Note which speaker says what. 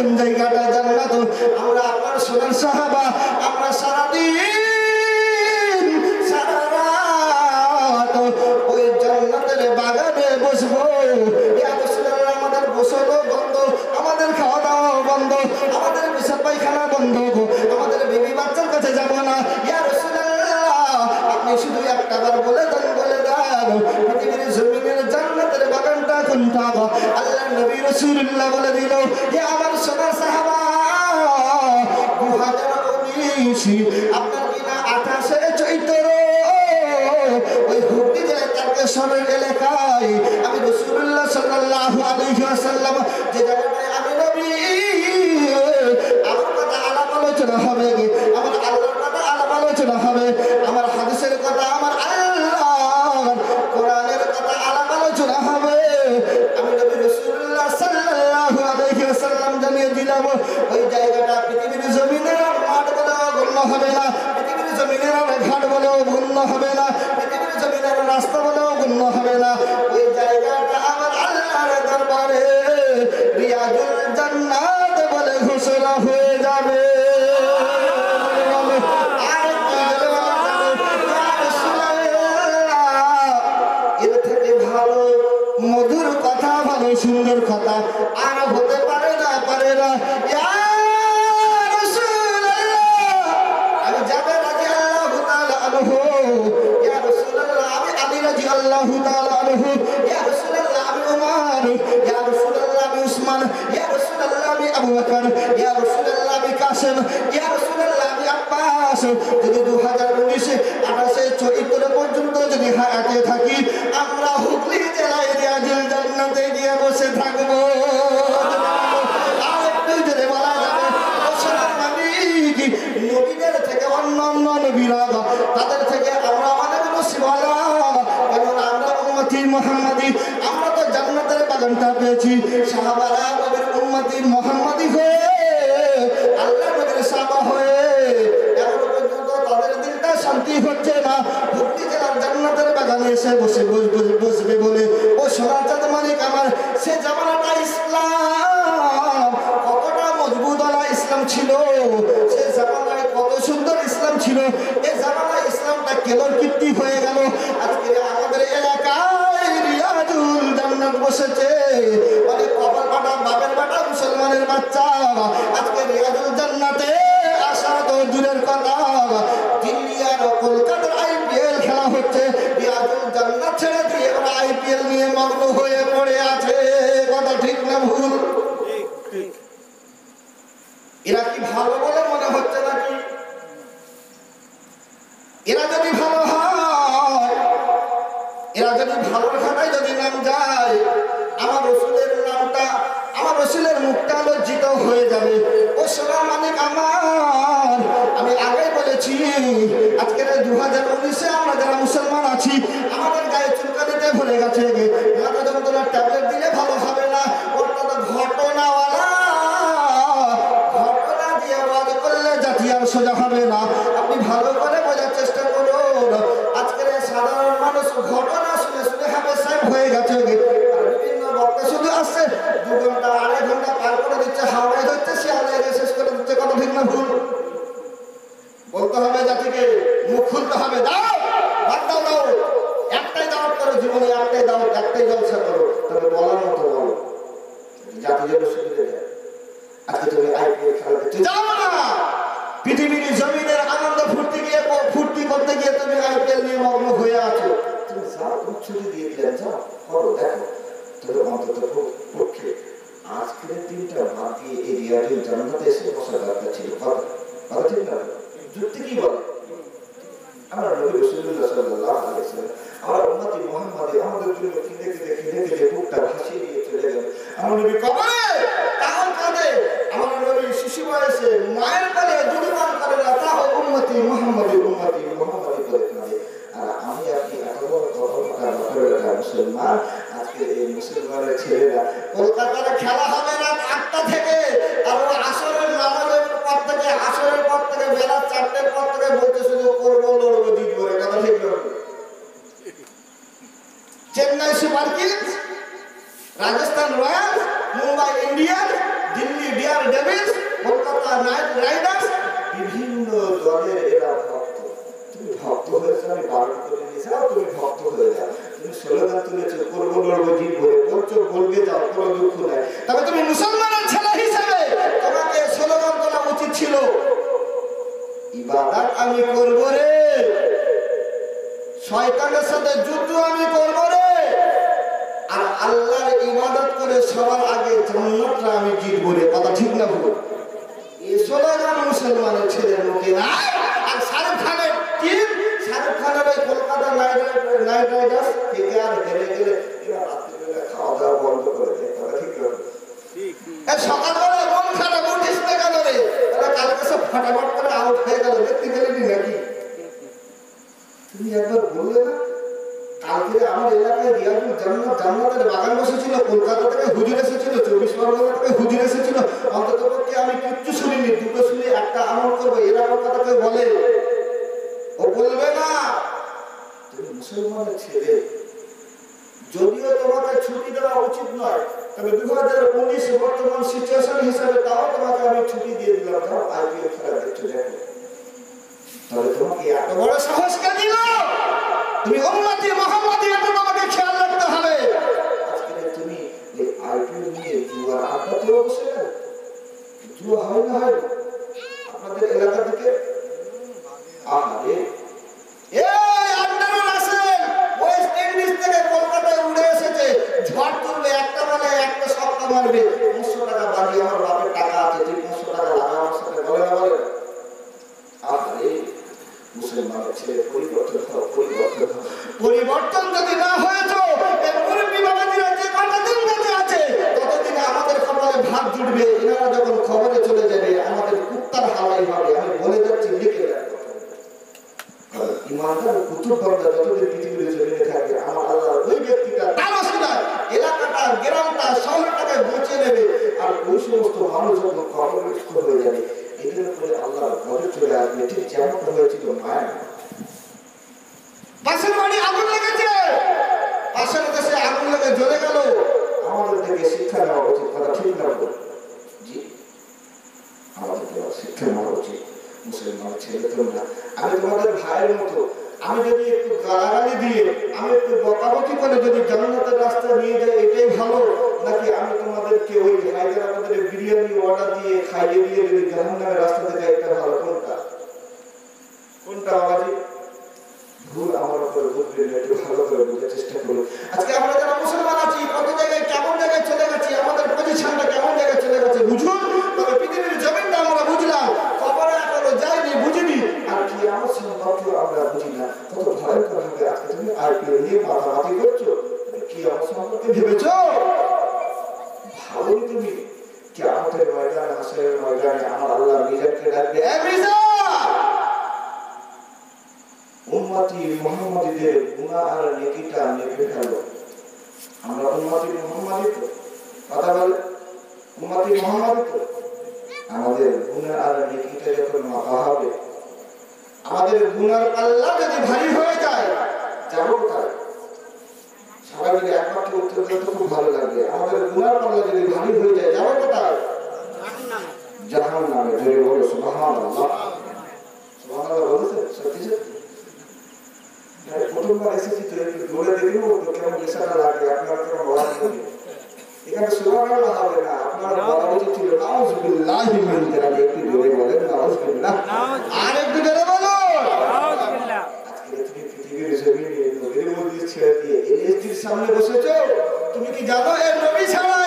Speaker 1: কোন জায়গাটা জান্নাত আমরা আপনার সোনার সাহাবা, আমরা সারাদিন, সারা রাত ওই জান্নাতের বাগানে বসবো। আমাদের গোসলও বন্ধ, আমাদের খাওয়া দাওয়া বন্ধ, আমাদের পেশাব পায়খানা বন্ধ আমাদের বেবি বাচ্চার কাছে যাব না। ইয়া রাসূলুল্লাহ, আপনি শুধু একটা বার বলে দেন বলে দেন, পৃথিবীর জমিনের জান্নাতের বাগানটা কোনটা আল্লাহ নবী রাসূলুল্লাহ বলে দিল যে আমার তারকেশ্বরের এলাকায় আমি রসুল্লাহ ওয়াসাল্লাম যে জায়গাটায় গণ্য হবে না। ওই জায়গাটা আমার আল্লাহর দরবারে। রিয়াজুল জান্নাত বলে ঘোষণা হয়ে যাবে। সুন্দর কথা আর হতে পারে না পারে না। আবু ইয়া রাসূলুল্লাহ, আমি ইয়া রাসূলুল্লাহ আব্বাস। যদি 2019 28 চৈত্র পর্যন্ত যদি হায়াতে থাকি, আমরা হুগলি জেলায় রিয়াজুল জান্নাতে গিয়ে বসে থাকব। আর একটু জোরে নবীদের থেকে অন্য অন্য নবীরা এসে বসে বসবে বলে, ও সোনার চাঁদ মালিক আমার, সে জামানাটা ইসলাম। কতটা মজবুত আলা ইসলাম ছিল, সে জামানায় কত সুন্দর ইসলাম ছিল। এ জামানা ইসলামটা কেবল কীর্তি হয়ে গেল। আজকে আমাদের এলাকায় রিয়াজুল জান্নাত বসেছে। মানে কপাল বাটা বাপের বাটা মুসলমানের বাচ্চা। আজকে রিয়াজুল জান্নাতে ঠিক না ভুল? এরা কি ভালো বলে মনে হচ্ছে নাকি? এরা যদি ভালো হয়, এরা যদি ভালোর খাতায় যদি নাম যায়, আমার রসুলের নামটা, আমার রসুলের মুখটা লজ্জিত হয়ে যাবে। ও সোনা মালিক আমার। না। আপনি ভালো করে বোঝার চেষ্টা করুন। আজকের সাধারণ মানুষ ঘটনা শুনে শুনে সাহেব হয়ে গেছে বিভিন্ন বক্তা শুধু আসছে, দু ঘণ্টা, আড়াই ঘণ্টা পার করে দিচ্ছে হাওড়ায় ধরছে শিয়ালদায় শেষ করে দিচ্ছে কত ভিন্ন ভুল? বলতে হবে জাতিকে, মুখ খুলতে হবে দাও বাদ দাও দাও একটাই দাওয়াত করো জীবনে একটাই দাওয়াত একটাই জলসা করো তবে বলার মতো বলো জাতি যেন সুবিধে দেয় আজকে তুমি আইপিএল খেলা দেখতে যাও না পৃথিবীর জমিনের আনন্দ ফুর্তি গিয়ে ফুর্তি করতে গিয়ে তুমি আইপিএল নিয়ে মগ্ন হয়ে আছো তুমি যাও তুমি ছুটি দিয়ে দিলেন যাও করো দেখো তবে অন্তত পক্ষে আজকের দিনটা বাদ রিয়াজুল জান্নাতে এসে বসা দরকার ছিল। কথা কথা ঠিক না? যুক্তি কি বলে? এত বড় মুসলমান? আজকে এই মুসলমানের ছেলেরা কলকাতার খেলা হবে না আটটা থেকে আর ওই আসরের নামাজের পর থেকে আসরের বেলা চারটের বলতে শুধু করব লড়বো, জিতবো রে, কথা ঠিক Chennai Super Kings, Rajasthan Royals, Mumbai Indians, Delhi Daredevils, Kolkata Knight Riders, বিভিন্ন দলের এরা ভক্ত। তুমি ভক্ত হয়েছো, আমি বারণ করে নিয়েছি, আর তুমি ভক্ত হয়ে যাও। তুমি স্লোগান তুলেছো, করব, লড়বো, জিতবো বলছো বলবে, যাও, কোনো দুঃখ নাই তবে তুমি মুসলমানের ছেলে হিসেবে তোমাকে স্লোগান তোলা উচিত ছিল ইবাদত আমি করব রে শয়তানের সাথে যুদ্ধ আমি করব রে। আর আল্লাহর ইবাদত করে সবার আগে জান্নাতটা আমি জিতবো রে। কথা ঠিক না ভুল? এই স্লোগান মুসলমানের ছেলের মুখে নাই। আর শাহরুখ খানের টিম শাহরুখ খানের ওই কলকাতা নাইট নাইট রাইডার্স থেকে আর হেরে গেলে খাওয়া দাওয়া বন্ধ করে দেয়। কথা ঠিক না সকালবেলা মন খারাপ উঠিস না কেন রে এরা কালকে সব ফাটাফাট করে আউট হয়ে গেল দেখতে গেলেনি নাকি তুমি একবার বললে না কালকে আমার এলাকায় রিয়াজুল জান্নাত জান্নাতের বাগান বসেছিল, কলকাতা থেকে হুজুর এসেছিল, চব্বিশ পরগনা থেকে হুজুর এসেছিল, অন্তত পক্ষে আমি কিচ্ছু শুনিনি, দুটো শুনে, একটা আমল করব, এরা আমার কথা কেউ বলে। ও বলবে না। মুসলমানের ছেলে। যদিও তোমাকে ছুটি দেওয়া উচিত নয়, তবে দু হাজার উনিশ বর্তমান সিচুয়েশন হিসাবে তাও তোমাকে আমি ছুটি দিয়ে দিলাম, যাও আইপিএল খেলা দেখতে দেখো তবে তোমাকে এত বড় সাহস কে দিল? তুমি উম্মতি মোহাম্মদি এত তোমাকে খেয়াল রাখতে হবে আজকে তুমি এই আইপিএল নিয়ে জুয়ার আড্ডাতেও বসে গেল জুয়া হয় না হয় না? আপনাদের এলাকা থেকে আহারে এই আন্ডারুল হাসান ওয়েস্ট ইন্ডিজ থেকে কলকাতায় উড়ে এসেছে ঝড় তুলবে একটা মানে একটা সপ্তাহ মারবে পাঁচশো টাকা বাড়ি আমার বাপের টাকা আছে তুই পাঁচশো টাকা লাগা আমার সাথে বলে না বলে আরে মুসলমানের ছেলে পরিবর্তন হও পরিবর্তন হও পরিবর্তন যদি না হয়েছ এই মুরব্বী বাবাজিরা যে কটা দিন বেঁচে আছে ততদিনে আমাদের কপালে ভাগ জুটবে এনারা যখন খবরে চলে যাবে আমাদের কুত্তার হাওয়াই হবে আমি বলে যাচ্ছি লিখে রাখব ইমানদার কুতুব বান্দা যতদিন পৃথিবীর জমিনে থাকবে আমার আল্লাহ ওই ব্যক্তিটা তার অসুবিধায় এলাকাটা গ্রামটা শহরটাকে বাঁচিয়ে নেবে আর ওই সমস্ত মানুষ যখন হয়ে যাবে, এদের উপরে আল্লাহ ঘরে চলে আসবে। ঠিক যেমন হয়েছিল মায়া পাশের বাড়ি আগুন লেগেছে। পাশের দেশে আগুন লেগে জ্বলে গেল। আমাদের থেকে শিক্ষা নেওয়া উচিত। কথা ঠিক না জি? আমাদের শিক্ষা নেওয়া উচিত। মুসলমান ছেলে তোমরা। আমি তোমাদের ভাইয়ের মতো আমি যদি একটু গালাগালি দিয়ে, আমি একটু বকাবকি করে যদি জান্নাতের রাস্তা নিয়ে যাই, এটাই ভালো। নাকি আমি তোমাদেরকে ওই হায়দ্রাবাদের বিরিয়ানি অর্ডার দিয়ে খাইয়ে দিয়ে যদি জাহান্নামের রাস্তা থেকে এটা ভালো কোনটা কোনটা আওয়াজে ভুল আমার উপর বুঝবেন না, একটু ভালো করে বোঝার চেষ্টা করুন আজকে আমরা যারা মুসলমান আছি কত জায়গায় কেমন জায়গায় চলে গেছি আমাদের পজিশনটা কেমন জায়গায় চলে গেছে বুঝুন তবে পৃথিবীর জমিনটা আমরা বুঝলাম কবরে এখনও যাইনি বুঝিনি আর কি আমার সম্পর্ক কত ভয়ঙ্কর হবে আজকে তুমি আর কি নিয়ে মাথামাতি করছ কি আমার সম্পর্কে ভেবেছো ভালোই তুমি কি আমাদের ময়দানে হাসরের ময়দানে আমার আল্লাহ মিজানকে ডাকবে নেকিটা ফেলো আমরা উম্মতি মুহাম্মাদী কথা বলে উম্মতি মুহাম্মাদী আমাদের গুনাহ আর নেকিটা যখন মাপা হবে আমাদের গুনার পাল্লা যদি ভারী হয়ে যায়, যাব কোথায় একমাত্র তো খুব ভালো লাগবে। আমাদের গুনার পাল্লা যদি ভারী হয়ে যায়, যাব কোথায়? এসেছি আপনার কেমন বলা না, আপনার উচিত ছিল মিন একটু বলেন একটু জোরে বলো আজকে তুমি পৃথিবীর জমিনে নবীর মধ্যে ছেড়ে দিয়ে এলএসডির সামনে বসেছো? তুমি কি জানো এর নবী ছাড়া।